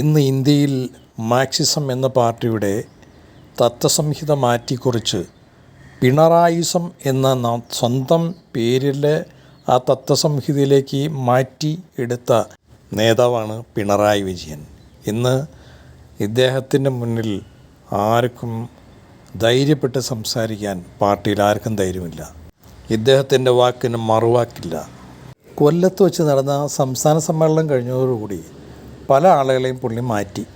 ഇന്ന് ഇന്ത്യയിൽ മാക്സിസം എന്ന പാർട്ടിയുടെ തത്വസംഹിത മാറ്റിക്കുറിച്ച് പിണറായിസം എന്ന സ്വന്തം പേരിൽ ആ തത്വസംഹിതയിലേക്ക് മാറ്റി എടുത്ത നേതാവാണ് പിണറായി വിജയൻ. ഇന്ന് ഇദ്ദേഹത്തിന്റെ മുന്നിൽ ആർക്കും ധൈര്യപ്പെട്ട് സംസാരിക്കാൻ പാർട്ടിയിൽ ആർക്കും ധൈര്യമില്ല. ഇദ്ദേഹത്തിന്റെ വാക്കിന് മറുവാക്കില്ല. കൊല്ലത്ത് വെച്ച് നടന്ന സംസ്ഥാന സമ്മേളനം കഴിഞ്ഞതോടുകൂടി പല ആളുകളെയും പുള്ളി മാറ്റി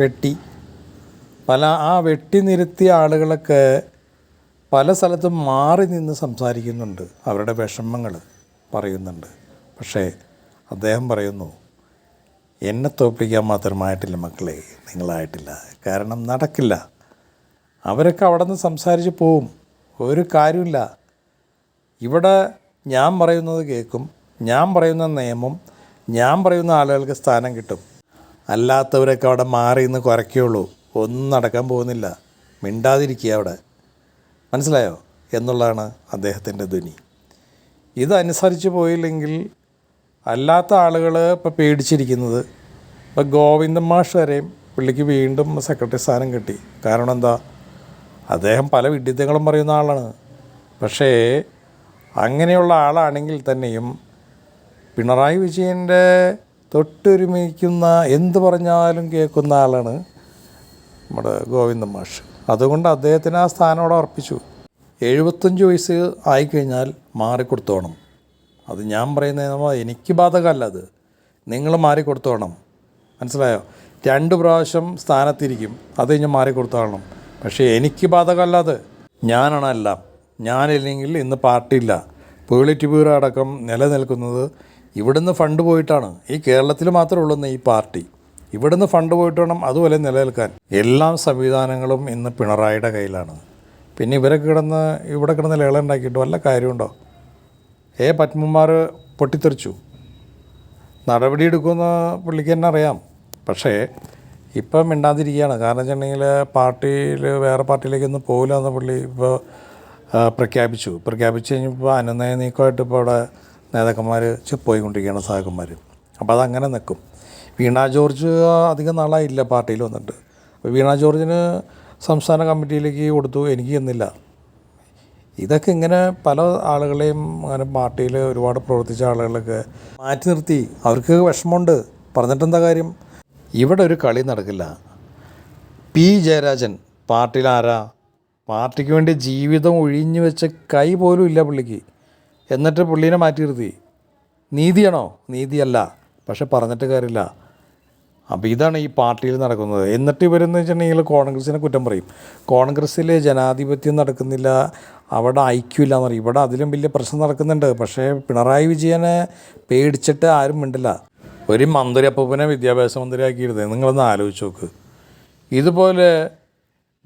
വെട്ടി. പല ആ വെട്ടി നിരത്തിയ ആളുകളൊക്കെ പല സ്ഥലത്തും മാറി നിന്ന് സംസാരിക്കുന്നുണ്ട്. അവരുടെ വിഷമങ്ങൾ പറയുന്നുണ്ട്. പക്ഷേ അദ്ദേഹം പറയുന്നു എന്നെ തോൽപ്പിക്കാൻ മാത്രമായിട്ടില്ല മക്കളെ നിങ്ങളായിട്ടില്ല. കാരണം നടക്കില്ല. അവരൊക്കെ അവിടെ നിന്ന് സംസാരിച്ച് പോവും. ഒരു കാര്യമില്ല. ഇവിടെ ഞാൻ പറയുന്നത് കേൾക്കും. ഞാൻ പറയുന്ന നിയമം ഞാൻ പറയുന്ന ആളുകൾക്ക് സ്ഥാനം കിട്ടും. അല്ലാത്തവരൊക്കെ അവിടെ മാറി നിന്ന് കുറയ്ക്കുള്ളൂ ഒന്നും നടക്കാൻ പോകുന്നില്ല. മിണ്ടാതിരിക്കുക അവിടെ. മനസ്സിലായോ? എന്നുള്ളതാണ് അദ്ദേഹത്തിന്റെ ധ്വനി. ഇതനുസരിച്ച് പോയില്ലെങ്കിൽ അല്ലാത്ത ആളുകൾ ഇപ്പോൾ പേടിച്ചിരിക്കുന്നത്. ഇപ്പോൾ ഗോവിന്ദൻ മാഷ് വരെയും പുള്ളിക്ക് വീണ്ടും സെക്രട്ടറി സ്ഥാനം കിട്ടി. കാരണം എന്താ? അദ്ദേഹം പല വിഡിത്തങ്ങളും പറയുന്ന ആളാണ്. പക്ഷേ അങ്ങനെയുള്ള ആളാണെങ്കിൽ തന്നെയും പിണറായി വിജയന്റെ തൊട്ടൊരുമിക്കുന്ന എന്ത് പറഞ്ഞാലും കേൾക്കുന്ന ആളാണ് നമ്മുടെ ഗോവിന്ദ മാഷ്. അതുകൊണ്ട് അദ്ദേഹത്തിന് ആ സ്ഥാനം അവിടെ അർപ്പിച്ചു. എഴുപത്തഞ്ച് വയസ്സ് ആയിക്കഴിഞ്ഞാൽ മാറിക്കൊടുത്തോണം. അത് ഞാൻ പറയുന്നത് എനിക്ക് ബാധകമല്ല അത്. നിങ്ങൾ മാറിക്കൊടുത്തോണം. മനസ്സിലായോ? രണ്ട് പ്രാവശ്യം സ്ഥാനത്തിരിക്കും. അത് കഴിഞ്ഞ് മാറിക്കൊടുത്തോണം. പക്ഷേ എനിക്ക് ബാധകമല്ലാതെ ഞാനാണ് എല്ലാം. ഞാനില്ലെങ്കിൽ ഇന്ന് പാർട്ടിയില്ല. പോളിറ്റ് ബ്യൂറോ അടക്കം നിലനിൽക്കുന്നത് ഇവിടുന്ന് ഫണ്ട് പോയിട്ടാണ്. ഈ കേരളത്തിൽ മാത്രമേ ഉള്ളൂ ഈ പാർട്ടി. ഇവിടുന്ന് ഫണ്ട് പോയിട്ട് വേണം അതുപോലെ നിലനിൽക്കാൻ. എല്ലാ സംവിധാനങ്ങളും ഇന്ന് പിണറായിയുടെ കയ്യിലാണ്. പിന്നെ ഇവരെ കിടന്ന് ഇവിടെ കിടന്ന് ലേള ഉണ്ടാക്കിയിട്ട് വല്ല കാര്യമുണ്ടോ? ഏ പത്മന്മാർ പൊട്ടിത്തെറിച്ചു. നടപടിയെടുക്കുമെന്ന് പുള്ളിക്ക് തന്നെ അറിയാം. പക്ഷേ ഇപ്പം മിണ്ടാതിരിക്കുകയാണ്. കാരണം വെച്ചിട്ടുണ്ടെങ്കിൽ പാർട്ടിയിൽ വേറെ പാർട്ടിയിലേക്കൊന്നും പോകില്ല എന്ന് പുള്ളി ഇപ്പോൾ പ്രഖ്യാപിച്ചു. പ്രഖ്യാപിച്ച് കഴിഞ്ഞപ്പോൾ അനുനയ നീക്കമായിട്ട് ഇപ്പോൾ അവിടെ നേതാക്കന്മാർ പോയിക്കൊണ്ടിരിക്കുകയാണ് സഹാക്കന്മാർ അപ്പോൾ അതങ്ങനെ നിൽക്കും വീണ ജോർജ് അധികം നാളായില്ല പാർട്ടിയിൽ വന്നിട്ട്. അപ്പോൾ വീണ ജോർജിന് സംസ്ഥാന കമ്മിറ്റിയിലേക്ക് കൊടുത്തു എനിക്ക് ചെന്നില്ല. ഇതൊക്കെ ഇങ്ങനെ പല ആളുകളെയും അങ്ങനെ പാർട്ടിയിൽ ഒരുപാട് പ്രവർത്തിച്ച ആളുകളൊക്കെ മാറ്റി നിർത്തി. അവർക്ക് വിഷമമുണ്ട്. പറഞ്ഞിട്ടെന്താ കാര്യം? ഇവിടെ ഒരു കളി നടക്കില്ല. പി ജയരാജൻ പാർട്ടിയിൽ ആരാ? പാർട്ടിക്ക് വേണ്ടി ജീവിതം ഒഴിഞ്ഞു വെച്ച കൈ പോലും ഇല്ല പുള്ളിക്ക്. എന്നിട്ട് പുള്ളീനെ മാറ്റി നിർത്തി. നീതിയാണോ? നീതിയല്ല. പക്ഷെ പറഞ്ഞിട്ട് കാര്യമില്ല. അപ്പോൾ ഇതാണ് ഈ പാർട്ടിയിൽ നടക്കുന്നത്. എന്നിട്ട് ഇവരെന്ന് വെച്ചിട്ടുണ്ടെങ്കിൽ കോൺഗ്രസിനെ കുറ്റം പറയും. കോൺഗ്രസ്സിൽ ജനാധിപത്യം നടക്കുന്നില്ല. അവിടെ ഐക്യമില്ല എന്ന് പറയും. ഇവിടെ അതിലും വലിയ പ്രശ്നം നടക്കുന്നുണ്ട്. പക്ഷേ പിണറായി വിജയനെ പേടിച്ചിട്ട് ആരും മിണ്ടില്ല. ഒരു മന്ത്രി അപ്പൂപ്പനെ വിദ്യാഭ്യാസ മന്ത്രി മന്ത്രിയാക്കിയിരുന്നത് നിങ്ങളൊന്ന് ആലോചിച്ച് നോക്ക്. ഇതുപോലെ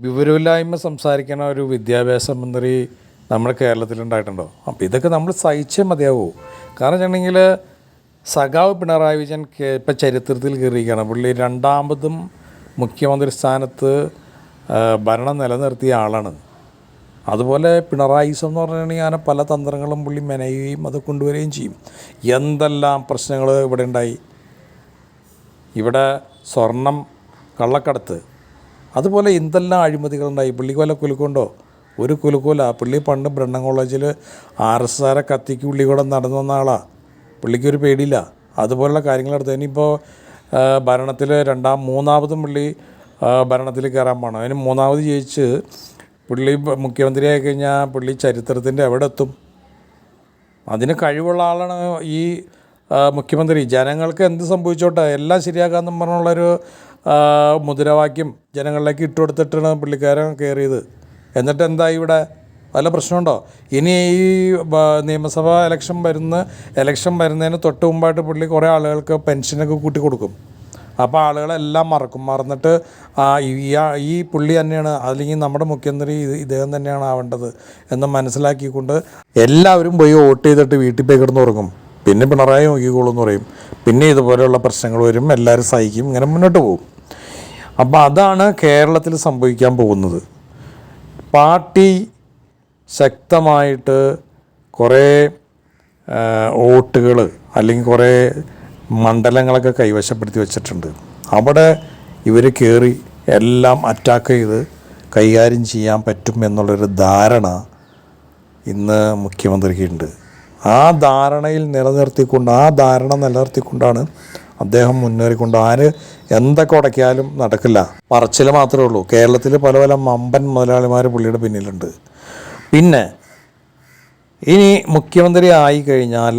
വിവരമില്ലായ്മ സംസാരിക്കുന്ന ഒരു വിദ്യാഭ്യാസ മന്ത്രി നമ്മുടെ കേരളത്തിലുണ്ടായിട്ടുണ്ടോ? അപ്പോൾ ഇതൊക്കെ നമ്മൾ സഹിച്ചേ മതിയാവൂ. കാരണം വെച്ചിട്ടുണ്ടെങ്കിൽ സഖാവ് പിണറായി വിജയൻ ഇപ്പം ചരിത്രത്തിൽ കയറിയിരിക്കുകയാണ്. പുള്ളി രണ്ടാമതും മുഖ്യമന്ത്രി സ്ഥാനത്ത് ഭരണം നിലനിർത്തിയ ആളാണ്. അതുപോലെ പിണറായിസം എന്ന് അങ്ങനെ പല തന്ത്രങ്ങളും പുള്ളി മെനയുകയും അത് കൊണ്ടുവരികയും ചെയ്യും. എന്തെല്ലാം പ്രശ്നങ്ങൾ ഇവിടെ ഉണ്ടായി? ഇവിടെ സ്വർണം കള്ളക്കടത്ത്. അതുപോലെ എന്തെല്ലാം അഴിമതികളുണ്ടായി പുള്ളിക്ക് വല്ല കുലുക്കുണ്ടോ ഒരു കുലുക്കൂല. പുള്ളി പണ്ട് ബ്രണ്ണൻ കോളേജിൽ ആർ എസ് ആരെ കത്തിക്ക് പുള്ളി കൂടെ നടന്നു വന്ന ആളാണ് പുള്ളിക്കൊരു പേടിയില്ല. അതുപോലുള്ള കാര്യങ്ങൾ എടുത്ത് ഇനിയിപ്പോൾ ഭരണത്തിൽ രണ്ടാം മൂന്നാമതും പുള്ളി ഭരണത്തിൽ കയറാൻ പോകണം അതിന് മൂന്നാമത് ജയിച്ച് പുള്ളി മുഖ്യമന്ത്രിയായി കഴിഞ്ഞാൽ പുള്ളി ചരിത്രത്തിന്റെ എവിടെ എത്തും? അതിന് കഴിവുള്ള ആളാണ് ഈ മുഖ്യമന്ത്രി. ജനങ്ങൾക്ക് എന്ത് സംഭവിച്ചോട്ടെ? എല്ലാം ശരിയാക്കാമെന്നും പറഞ്ഞുള്ളൊരു മുദ്രാവാക്യം ജനങ്ങളിലേക്ക് ഇട്ടുകൊടുത്തിട്ടാണ് പുള്ളിക്കാരൻ കയറിയത് എന്നിട്ട് എന്താ ഇവിടെ വല്ല പ്രശ്നമുണ്ടോ? ഇനി ഈ നിയമസഭാ ഇലക്ഷൻ വരുന്ന ഇലക്ഷൻ വരുന്നതിന് തൊട്ട് മുമ്പായിട്ട് പുള്ളി കുറേ ആളുകൾക്ക് പെൻഷനൊക്കെ കൂട്ടി കൊടുക്കും. അപ്പോൾ ആളുകളെല്ലാം മറക്കും. മറന്നിട്ട് ഈ പുള്ളി തന്നെയാണ് അല്ലെങ്കിൽ നമ്മുടെ മുഖ്യമന്ത്രി ഇദ്ദേഹം തന്നെയാണ് ആവേണ്ടത് എന്ന് മനസ്സിലാക്കിക്കൊണ്ട് എല്ലാവരും പോയി വോട്ട് ചെയ്തിട്ട് വീട്ടിൽ പോയി കിടന്ന് ഉറങ്ങും. പിന്നെ പിണറായി നോക്കിക്കോളൂ എന്ന് പറയും. പിന്നെ ഇതുപോലെയുള്ള പ്രശ്നങ്ങൾ വരും. എല്ലാവരും സഹിക്കും. ഇങ്ങനെ മുന്നോട്ട് പോകും. അപ്പോൾ അതാണ് കേരളത്തിൽ സംഭവിക്കാൻ പോകുന്നത്. പാർട്ടി ശക്തമായിട്ട് കുറേ വോട്ടുകൾ അല്ലെങ്കിൽ കുറേ മണ്ഡലങ്ങളൊക്കെ കൈവശപ്പെടുത്തി വെച്ചിട്ടുണ്ട്. അവിടെ ഇവർ കയറി എല്ലാം അറ്റാക്ക് ചെയ്ത് കൈകാര്യം ചെയ്യാൻ പറ്റും എന്നുള്ളൊരു ധാരണ ഇന്ന് മുഖ്യമന്ത്രിക്കുണ്ട് ആ ധാരണയിൽ നിലനിർത്തിക്കൊണ്ട് ആ ധാരണ നിലനിർത്തിക്കൊണ്ടാണ് അദ്ദേഹം മുന്നേറിക്കൊണ്ട് ആര് എന്തൊക്കെ ഉടക്കിയാലും നടക്കില്ല. പറച്ചിൽ മാത്രമേ ഉള്ളൂ. കേരളത്തിൽ പല പല മമ്പൻ മുതലാളിമാർ പുള്ളിയുടെ പിന്നിലുണ്ട്. പിന്നെ ഇനി മുഖ്യമന്ത്രി ആയി കഴിഞ്ഞാൽ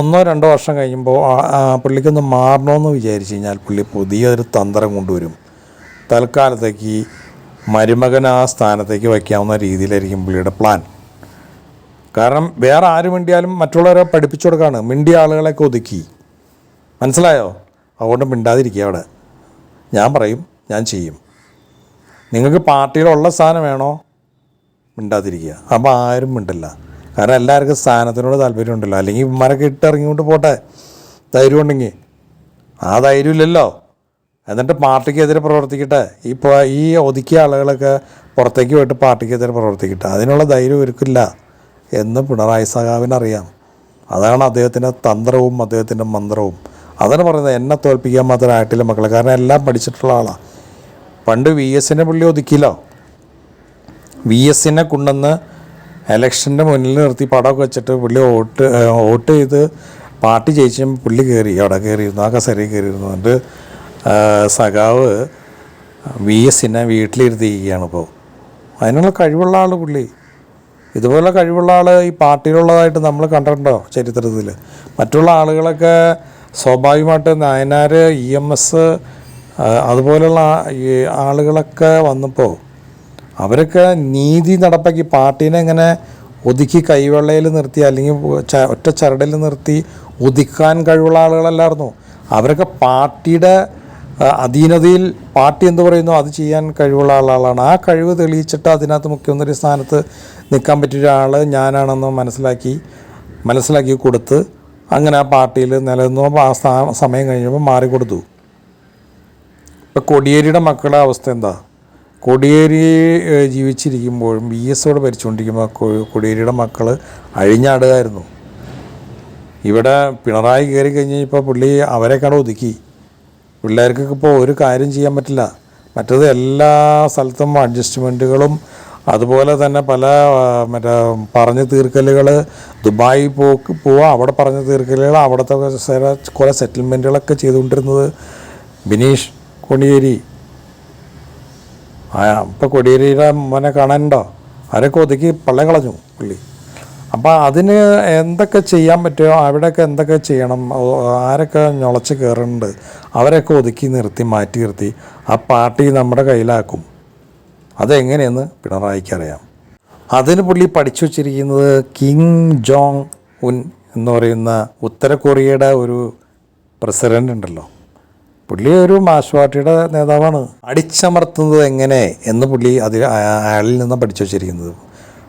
ഒന്നോ രണ്ടോ വർഷം കഴിയുമ്പോൾ പുള്ളിക്കൊന്ന് മാറണമെന്ന് വിചാരിച്ചു കഴിഞ്ഞാൽ പുള്ളി പുതിയൊരു തന്ത്രം കൊണ്ടുവരും. തൽക്കാലത്തേക്ക് മരുമകൻ ആ സ്ഥാനത്തേക്ക് വയ്ക്കാവുന്ന രീതിയിലായിരിക്കും പുള്ളിയുടെ പ്ലാൻ. കാരണം വേറെ ആര് മിണ്ടിയാലും മറ്റുള്ളവരെ പഠിപ്പിച്ചു കൊടുക്കുകയാണ് മിണ്ടിയ ആളുകളെയൊക്കെ ഒതുക്കി മനസ്സിലായോ? അതുകൊണ്ട് മിണ്ടാതിരിക്കുക അവിടെ. ഞാൻ പറയും ഞാൻ ചെയ്യും. നിങ്ങൾക്ക് പാർട്ടിയിലുള്ള സ്ഥാനം വേണോ? മിണ്ടാതിരിക്കുക. അപ്പോൾ ആരും മിണ്ടില്ല. കാരണം എല്ലാവർക്കും സ്ഥാനത്തിനോട് താല്പര്യമുണ്ടല്ലോ. അല്ലെങ്കിൽ ഇവന്മാരൊക്കെ ഇട്ടിറങ്ങിക്കൊണ്ട് പോട്ടെ. ധൈര്യം ഉണ്ടെങ്കിൽ. ആ ധൈര്യം ഇല്ലല്ലോ. എന്നിട്ട് പാർട്ടിക്കെതിരെ പ്രവർത്തിക്കട്ടെ. ഇപ്പോൾ ഈ ഒതുക്കിയ ആളുകളൊക്കെ പുറത്തേക്ക് പോയിട്ട് പാർട്ടിക്കെതിരെ പ്രവർത്തിക്കട്ടെ. അതിനുള്ള ധൈര്യം ഒരുക്കില്ല എന്ന് പിണറായി സഖാവിനറിയാം അതാണ് അദ്ദേഹത്തിന്റെ തന്ത്രവും അദ്ദേഹത്തിന്റെ മന്ത്രവും. അതാണ് പറയുന്നത്. എന്നെ തോൽപ്പിക്കാൻ മാത്രം ആയിട്ടില്ല മക്കളെ. കാരണം എല്ലാം പഠിച്ചിട്ടുള്ള ആളാണ് പണ്ട് വി എസിനെ പുള്ളി ഒതുക്കിയില്ലോ. വി എസിനെ കൊണ്ടുവന്ന് ഇലക്ഷന്റെ മുന്നിൽ നിർത്തി പടമൊക്കെ വെച്ചിട്ട് പുള്ളി വോട്ട് വോട്ട് ചെയ്ത് പാർട്ടി ജയിച്ചും പുള്ളി കയറി. അവിടെ കയറിയിരുന്നു. ആ കസേരയിൽ കയറിയിരുന്നു. ഏഹ്, സഖാവ് വി എസിനെ വീട്ടിലിരുത്തിയിരിക്കുകയാണ് ഇപ്പോൾ അതിനുള്ള കഴിവുള്ള ആൾ പുള്ളി. ഇതുപോലെ കഴിവുള്ള ആൾ ഈ പാർട്ടിയിലുള്ളതായിട്ട് നമ്മൾ കണ്ടിട്ടുണ്ടോ ചരിത്രത്തിൽ മറ്റുള്ള ആളുകളൊക്കെ സ്വാഭാവികമായിട്ട് നയനാർ ഇ എം എസ് അതുപോലുള്ള ഈ ആളുകളൊക്കെ വന്നപ്പോൾ അവരൊക്കെ നീതി നടപ്പാക്കി പാർട്ടീനെ ഇങ്ങനെ ഒതുക്കി കൈവെള്ളയിൽ നിർത്തി അല്ലെങ്കിൽ ഒറ്റ ചരടിൽ നിർത്തി ഒതുക്കാൻ കഴിവുള്ള ആളുകളല്ലായിരുന്നു. അവരൊക്കെ പാർട്ടിയുടെ അധീനതയിൽ പാർട്ടി എന്ത് പറയുന്നു? അത് ചെയ്യാൻ കഴിവുള്ള ആളുകളാണ് ആ കഴിവ് തെളിയിച്ചിട്ട് അതിനകത്ത് മുഖ്യമന്ത്രി സ്ഥാനത്ത് നിൽക്കാൻ പറ്റിയ ഒരാൾ ഞാനാണെന്ന് മനസ്സിലാക്കി മനസ്സിലാക്കി കൊടുത്ത് അങ്ങനെ ആ പാർട്ടിയിൽ നിലനിന്നു ആ സമയം കഴിഞ്ഞപ്പോൾ മാറിക്കൊടുത്തു ഇപ്പം കൊടിയേരിയുടെ മക്കളുടെ അവസ്ഥ എന്താ? കൊടിയേരി ജീവിച്ചിരിക്കുമ്പോഴും ബി എസ് ഓട് ഭരിച്ചുകൊണ്ടിരിക്കുമ്പോൾ കൊടിയേരിയുടെ മക്കൾ അഴിഞ്ഞാടുകയായിരുന്നു. ഇവിടെ പിണറായി കയറി കഴിഞ്ഞ് ഇപ്പോൾ പുള്ളി അവരെക്കാണ് ഒതുക്കി. പിള്ളേർക്കൊക്കെ ഇപ്പോൾ ഒരു കാര്യം ചെയ്യാൻ പറ്റില്ല. മറ്റത് എല്ലാ സ്ഥലത്തും അഡ്ജസ്റ്റ്മെന്റുകളും അതുപോലെ തന്നെ പല മറ്റേ പറഞ്ഞു തീർക്കലുകൾ ദുബായി പോക്ക് പോവാം അവിടെ പറഞ്ഞു തീർക്കലുകൾ അവിടുത്തെ കുറെ സെറ്റിൽമെന്റുകളൊക്കെ ചെയ്തുകൊണ്ടിരുന്നത് ബിനീഷ് കൊടിയേരി. ആ ഇപ്പോൾ കൊടിയേരിയുടെ മോനെ കാണാനുണ്ടോ? അവരൊക്കെ ഒതുക്കി പള്ള കളഞ്ഞു പുള്ളി. അപ്പോൾ അതിന് എന്തൊക്കെ ചെയ്യാൻ പറ്റുമോ? അവിടെയൊക്കെ എന്തൊക്കെ ചെയ്യണം? ആരൊക്കെ ഞൊളച്ച് കയറുന്നുണ്ട് അവരൊക്കെ ഒതുക്കി നിർത്തി മാറ്റി നിർത്തി ആ പാർട്ടി നമ്മുടെ കയ്യിലാക്കും. അതെങ്ങനെയെന്ന് പിണറായിക്ക് അറിയാം. അതിന് പുള്ളി പഠിച്ചു വച്ചിരിക്കുന്നത് കിങ് ജോങ് ഉൻ എന്ന് പറയുന്ന ഉത്തര കൊറിയയുടെ ഒരു പ്രസിഡന്റ് ഉണ്ടല്ലോ. പുള്ളി ഒരു മാഷ് പാർട്ടിയുടെ നേതാവാണ്. അടിച്ചമർത്തുന്നത് എങ്ങനെ എന്ന് പുള്ളി അതിൽ അയാളിൽ നിന്ന് പഠിച്ചു വച്ചിരിക്കുന്നത്.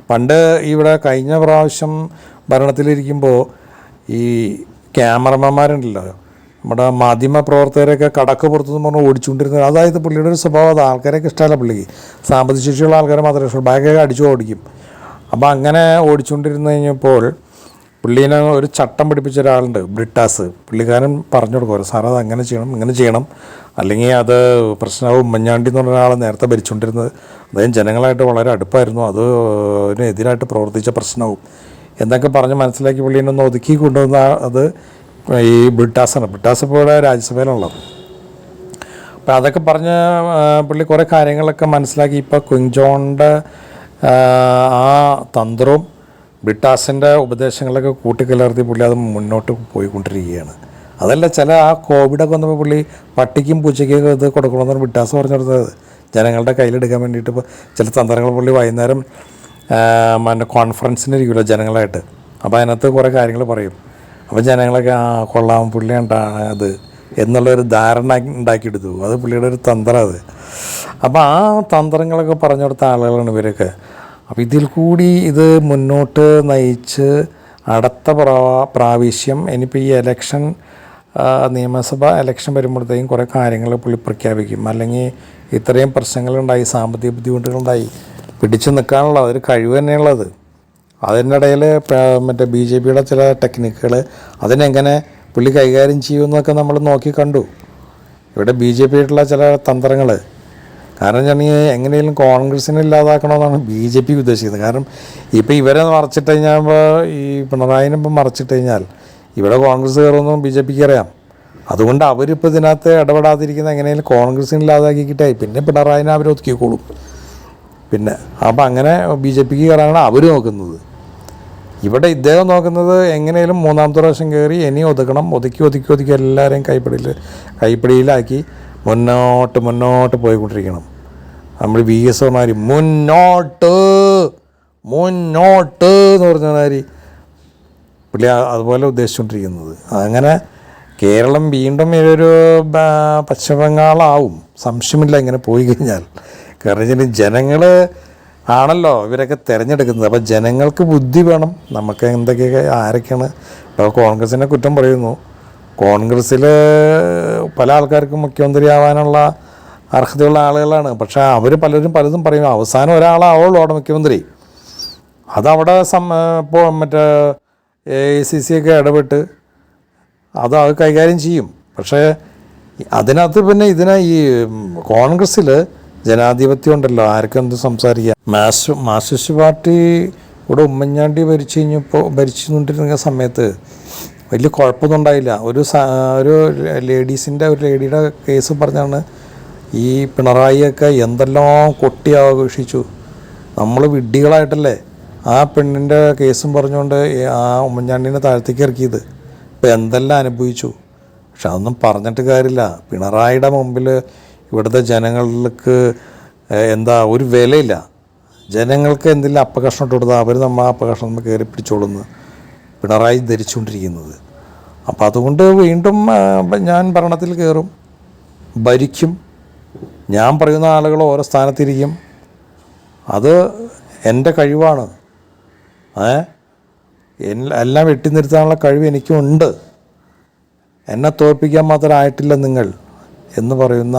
പണ്ട് ഇവിടെ കഴിഞ്ഞ പ്രാവശ്യം ഭരണത്തിലിരിക്കുമ്പോൾ ഈ ക്യാമറമാന്മാരുണ്ടല്ലോ നമ്മുടെ മാധ്യമ പ്രവർത്തകരൊക്കെ കടക്ക് പുറത്തുനിന്ന് പറഞ്ഞ് ഓടിച്ചുകൊണ്ടിരുന്നത് അതായത് പുള്ളിയുടെ ഒരു സ്വഭാവം അത് ആൾക്കാരൊക്കെ ഇഷ്ടമല്ല പുള്ളിക്ക്. സാമ്പത്തിക ശേഷിയുള്ള ആൾക്കാരെ മാത്രമേ ഇഷ്ടമുള്ളൂ. ബാഗൊക്കെ അടിച്ചു ഓടിക്കും. അപ്പോൾ അങ്ങനെ ഓടിച്ചുകൊണ്ടിരുന്ന് കഴിഞ്ഞപ്പോൾ പുള്ളീനെ ഒരു ചട്ടം പിടിപ്പിച്ച ഒരാളുണ്ട് ബ്രിട്ടാസ്. പുള്ളിക്കാരൻ പറഞ്ഞു കൊടുക്കും സാർ അത് അങ്ങനെ ചെയ്യണം ഇങ്ങനെ ചെയ്യണം. അല്ലെങ്കിൽ അത് പ്രശ്നമാവും. ഉമ്മൻചാണ്ടി എന്ന് പറഞ്ഞ ഒരാൾ നേരത്തെ ഭരിച്ചുകൊണ്ടിരുന്നത്. അദ്ദേഹം ജനങ്ങളായിട്ട് വളരെ അടുപ്പായിരുന്നു. അത് അതിനെതിരായിട്ട് പ്രവർത്തിച്ച പ്രശ്നവും. എന്നൊക്കെ പറഞ്ഞ് മനസ്സിലാക്കി പുള്ളീനെ ഒന്ന് ഒതുക്കി കൊണ്ടുവന്ന അത് ഈ ബ്രിട്ടാസാണ്. ബ്രിട്ടാസ് ഇപ്പോൾ ഇവിടെ രാജ്യസഭയിലുള്ളത്. അപ്പോൾ അതൊക്കെ പറഞ്ഞ് പുള്ളി കുറേ കാര്യങ്ങളൊക്കെ മനസ്സിലാക്കി. ഇപ്പോൾ കുഞ്ചോണിന്റെ ആ തന്ത്രവും ബ്രിട്ടാസിന്റെ ഉപദേശങ്ങളൊക്കെ കൂട്ടിക്കലർത്തി പുള്ളി അത് മുന്നോട്ട് പോയിക്കൊണ്ടിരിക്കുകയാണ്. അതല്ല ചില ആ കോവിഡൊക്കെ വന്നപ്പോൾ പുള്ളി പട്ടിക്കും പൂച്ചയ്ക്കും ഇത് കൊടുക്കണമെന്നാണ് ബ്രിട്ടാസ് പറഞ്ഞു കൊടുത്തത് ജനങ്ങളുടെ കയ്യിലെടുക്കാൻ വേണ്ടിയിട്ട് ഇപ്പോൾ ചില തന്ത്രങ്ങൾ പുള്ളി വൈകുന്നേരം മറ്റേ മറ്റേ കോൺഫറൻസിനിരിക്കുമല്ലോ ജനങ്ങളായിട്ട്. അപ്പോൾ അതിനകത്ത് കുറേ കാര്യങ്ങൾ പറയും. അപ്പോൾ ജനങ്ങളൊക്കെ ആ കൊള്ളാം പുള്ളി കണ്ടാണ് അത് എന്നുള്ളൊരു ധാരണ ഉണ്ടാക്കിയെടുത്തു. അത് പുള്ളിയുടെ ഒരു തന്ത്രം അത്. അപ്പോൾ ആ തന്ത്രങ്ങളൊക്കെ പറഞ്ഞു കൊടുത്ത ആളുകളാണ് ഇവരൊക്കെ. അപ്പോൾ ഇതിൽ കൂടി ഇത് മുന്നോട്ട് നയിച്ച് അടുത്ത പ്രാ പ്രാവശ്യം ഇനിയിപ്പോൾ ഈ എലക്ഷൻ നിയമസഭ എലക്ഷൻ വരുമ്പോഴത്തേക്കും കുറേ കാര്യങ്ങൾ പുള്ളി പ്രഖ്യാപിക്കും. അല്ലെങ്കിൽ ഇത്രയും പ്രശ്നങ്ങളുണ്ടായി സാമ്പത്തിക ബുദ്ധിമുട്ടുകളുണ്ടായി പിടിച്ചു നിൽക്കാനുള്ള ഒരു കഴിവ് തന്നെയുള്ളത് അതിനിടയിൽ മറ്റേ ബി ജെ പിയുടെ ചില ടെക്നിക്കുകൾ അതിനെങ്ങനെ പുള്ളി കൈകാര്യം ചെയ്യുമെന്നൊക്കെ നമ്മൾ നോക്കി കണ്ടു. ഇവിടെ ബി ജെ പിയായിട്ടുള്ള ചില തന്ത്രങ്ങൾ. കാരണം വെച്ചിട്ടുണ്ടെങ്കിൽ എങ്ങനെയും കോൺഗ്രസിനെ ഇല്ലാതാക്കണമെന്നാണ് ബി ജെ പി ഉദ്ദേശിക്കുന്നത്. കാരണം ഇപ്പോൾ ഇവരെ മറച്ചിട്ട് കഴിഞ്ഞാൽ ഈ പിണറായിനെ ഇപ്പം മറച്ചിട്ട് കഴിഞ്ഞാൽ ഇവിടെ കോൺഗ്രസ് കയറുമെന്നും ബി ജെ പിക്ക് അറിയാം. അതുകൊണ്ട് അവരിപ്പോൾ ഇതിനകത്ത് ഇടപെടാതിരിക്കുന്ന എങ്ങനെയും കോൺഗ്രസിനെ ഇല്ലാതാക്കിയിട്ടായി. പിന്നെ പിണറായിനെ അവർ ഒതുക്കിക്കോളും പിന്നെ അപ്പം അങ്ങനെ ബി ജെ പിക്ക് കയറാനാണ് അവർ നോക്കുന്നത്. ഇവിടെ ഇദ്ദേഹം നോക്കുന്നത് എങ്ങനെയും മൂന്നാമത്തെ പ്രാവശ്യം കയറി ഇനി ഒതുക്കണം. ഒതുക്കി ഒതുക്കി ഒതുക്കി എല്ലാവരെയും കൈപ്പിടിയിൽ കൈപ്പിടിയിലാക്കി മുന്നോട്ട് മുന്നോട്ട് പോയിക്കൊണ്ടിരിക്കണം. നമ്മൾ വി എസ് എമാർ മുന്നോട്ട് മുന്നോട്ട് എന്ന് പറഞ്ഞ മാതിരി പുള്ളി അതുപോലെ ഉദ്ദേശിച്ചുകൊണ്ടിരിക്കുന്നത് അങ്ങനെ കേരളം വീണ്ടും ഒരു പശ്ചിമ ബംഗാളാവും സംശയമില്ല ഇങ്ങനെ പോയി കഴിഞ്ഞാൽ. കാരണം വെച്ചാൽ ജനങ്ങൾ ആണല്ലോ ഇവരൊക്കെ തിരഞ്ഞെടുക്കുന്നത്. അപ്പം ജനങ്ങൾക്ക് ബുദ്ധി വേണം. നമുക്ക് എന്തൊക്കെയൊക്കെ ആരൊക്കെയാണ്? ഇപ്പോൾ കോൺഗ്രസിനെ കുറ്റം പറയുന്നു. കോൺഗ്രസ്സിൽ പല ആൾക്കാർക്കും മുഖ്യമന്ത്രി ആവാനുള്ള അർഹതയുള്ള ആളുകളാണ്. പക്ഷേ അവർ പലരും പലതും പറയും അവസാനം ഒരാളാവുള്ളൂ അവിടെ മുഖ്യമന്ത്രി. അതവിടെ സം ഇപ്പോൾ മറ്റേ എ ഐ സി സി ഒക്കെ ഇടപെട്ട് അത് അത് കൈകാര്യം ചെയ്യും. പക്ഷേ അതിനകത്ത് പിന്നെ ഇതിനെ ഈ കോൺഗ്രസ്സിൽ ജനാധിപത്യം ഉണ്ടല്ലോ ആർക്കും എന്ത് സംസാരിക്കാം. മാസ് മാർക്സിസ്റ്റ് പാർട്ടി ഇവിടെ ഉമ്മൻചാണ്ടി ഭരിച്ചു കഴിഞ്ഞപ്പോൾ ഭരിച്ചുകൊണ്ടിരുന്ന സമയത്ത് വലിയ കുഴപ്പമൊന്നും ഉണ്ടായില്ല. ഒരു ഒരു ലേഡീസിന്റെ ഒരു ലേഡിയുടെ കേസ് പറഞ്ഞാണ് ഈ പിണറായിയൊക്കെ എന്തെല്ലാം കൊട്ടി ആഘോഷിച്ചു. നമ്മൾ വിഡ്ഢികളായിട്ടല്ലേ ആ പെണ്ണിന്റെ കേസും പറഞ്ഞുകൊണ്ട് ആ ഉമ്മൻചാണ്ടീനെ താഴത്തേക്ക് ഇറക്കിയത്. ഇപ്പം എന്തെല്ലാം അനുഭവിച്ചു? പക്ഷെ അതൊന്നും പറഞ്ഞിട്ട് കാര്യമില്ല. പിണറായിയുടെ മുമ്പിൽ ഇവിടുത്തെ ജനങ്ങൾക്ക് എന്താ ഒരു വിലയില്ല. ജനങ്ങൾക്ക് എന്തെങ്കിലും അപ്പകഷ്ണം ഇട്ട് കൊടുത്താൽ അവർ നമ്മൾ ആ അപ്പകഷ്ണം നമ്മൾ കയറി പിടിച്ചോളുന്നു പിണറായി ധരിച്ചുകൊണ്ടിരിക്കുന്നത്. അപ്പം അതുകൊണ്ട് വീണ്ടും ഞാൻ ഭരണത്തിൽ കയറും ഭരിക്കും ഞാൻ പറയുന്ന ആളുകൾ ഓരോ സ്ഥാനത്തിരിക്കും. അത് എന്റെ കഴിവാണ്. ഏ? എല്ലാം വെട്ടി നിർത്താനുള്ള കഴിവ് എനിക്കുണ്ട്. എന്നെ തോൽപ്പിക്കാൻ മാത്രം ആയിട്ടില്ല നിങ്ങൾ എന്ന് പറയുന്ന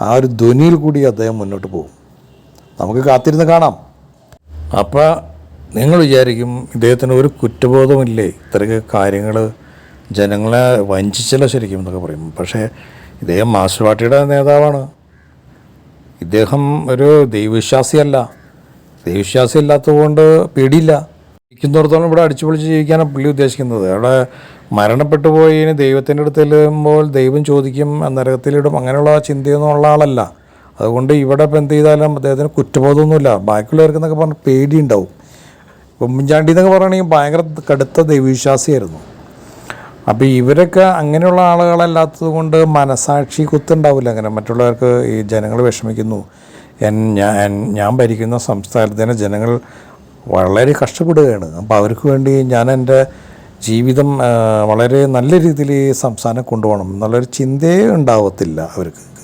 ആ ഒരു ധ്വനിയിൽ കൂടി അദ്ദേഹം മുന്നോട്ട് പോകും. നമുക്ക് കാത്തിരുന്ന് കാണാം. അപ്പോൾ നിങ്ങൾ വിചാരിക്കും ഇദ്ദേഹത്തിന് ഒരു കുറ്റബോധമില്ലേ? ഇത്രയൊക്കെ കാര്യങ്ങൾ ജനങ്ങളെ വഞ്ചിച്ചല്ലോ ശരിക്കും എന്നൊക്കെ പറയും. പക്ഷേ ഇദ്ദേഹം മാസ്റ്റർ പാർട്ടിയുടെ നേതാവാണ്. ഇദ്ദേഹം ഒരു ദൈവവിശ്വാസിയല്ല. ദൈവവിശ്വാസി ഇല്ലാത്തതുകൊണ്ട് പേടിയില്ല. ഇരിക്കുന്നിടത്തോളം ഇവിടെ അടിച്ചുപൊളിച്ച് ജീവിക്കാനാണ് പുള്ളി ഉദ്ദേശിക്കുന്നത്. അവിടെ മരണപ്പെട്ടു പോയി ഇനി ദൈവത്തിന്റെ അടുത്ത് ചെല്ലുമ്പോൾ ദൈവം ചോദിക്കും നരകത്തിലിടും. അങ്ങനെയുള്ള ചിന്തയൊന്നും ഉള്ള ആളല്ല. അതുകൊണ്ട് ഇവിടെ ഇപ്പം എന്ത് ചെയ്താലും അദ്ദേഹത്തിന് കുറ്റബോധമൊന്നുമില്ല. ബാക്കിയുള്ളവർക്കെന്നൊക്കെ പറഞ്ഞാൽ പേടിയുണ്ടാവും. ഉമ്മൻചാണ്ടി എന്നൊക്കെ പറയുകയാണെങ്കിൽ ഭയങ്കര കടുത്ത ദൈവവിശ്വാസിയായിരുന്നു. അപ്പോൾ ഇവരൊക്കെ അങ്ങനെയുള്ള ആളുകളല്ലാത്തത് കൊണ്ട് മനസാക്ഷി കുത്തുണ്ടാവില്ല അങ്ങനെ. മറ്റുള്ളവർക്ക് ഈ ജനങ്ങൾ വിഷമിക്കുന്നു. ഞാൻ ഞാൻ ഭരിക്കുന്ന സംസ്ഥാനത്തിന് ജനങ്ങൾ വളരെ കഷ്ടപ്പെടുകയാണ്. അപ്പോൾ അവർക്ക് വേണ്ടി ഞാൻ എന്റെ ജീവിതം വളരെ നല്ല രീതിയിൽ സംസ്ഥാനം കൊണ്ടുപോകണം. എന്നുള്ളൊരു ചിന്തയേ ഉണ്ടാവത്തില്ല അവർക്ക്.